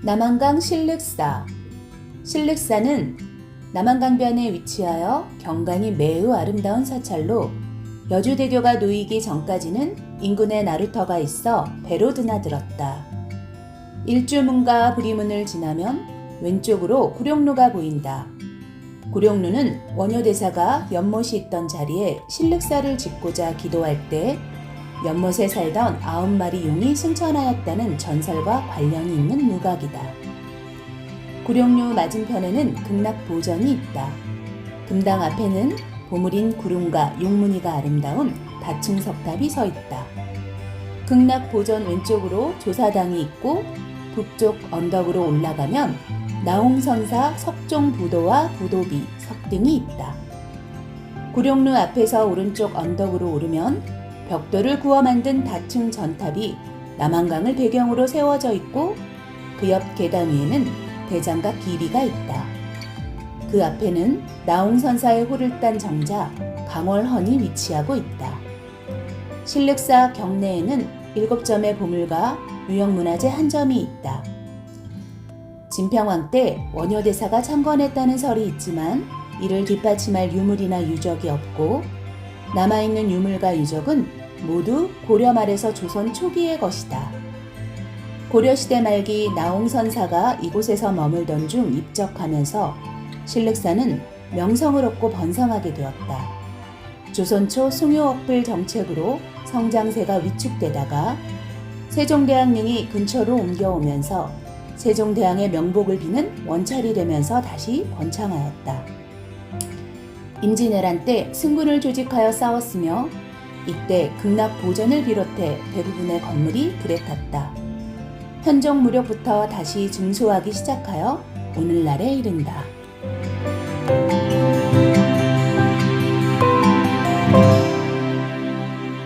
남한강 신륵사 신륵사는 남한강변에 위치하여 경관이 매우 아름다운 사찰로 여주대교가 놓이기 전까지는 인근에 나루터가 있어 배로 드나들었다. 일주문과 부리문을 지나면 왼쪽으로 구룡루가 보인다. 구룡루는 원효대사가 연못이 있던 자리에 신륵사를 짓고자 기도할 때 연못에 살던 아홉 마리 용이 승천하였다는 전설과 관련이 있는 누각이다. 구룡류 맞은편에는 극락보전이 있다. 금당 앞에는 보물인 구름과 용무늬가 아름다운 다층 석탑이 서 있다. 극락보전 왼쪽으로 조사당이 있고 북쪽 언덕으로 올라가면 나홍선사 석종부도와 부도비, 석등이 있다. 구룡루 앞에서 오른쪽 언덕으로 오르면 벽돌을 구워 만든 다층 전탑이 남한강을 배경으로 세워져 있고 그 옆 계단 위에는 대장각 기리가 있다. 그 앞에는 나홍선사의 호를 딴 정자 강월헌이 위치하고 있다. 신륵사 경내에는 일곱 점의 보물과 유형문화재 한 점이 있다. 진평왕 때 원효대사가 창건했다는 설이 있지만 이를 뒷받침할 유물이나 유적이 없고 남아있는 유물과 유적은 모두 고려 말에서 조선 초기의 것이다. 고려시대 말기 나홍선사가 이곳에서 머물던 중 입적하면서 신륵사는 명성을 얻고 번성하게 되었다. 조선 초 숭유억불 정책으로 성장세가 위축되다가 세종대왕릉이 근처로 옮겨오면서 세종대왕의 명복을 비는 원찰이 되면서 다시 번창하였다. 임진왜란 때 승군을 조직하여 싸웠으며 이때 극락 보전을 비롯해 대부분의 건물이 불에 탔다. 현종 무렵부터 다시 증소하기 시작하여 오늘날에 이른다.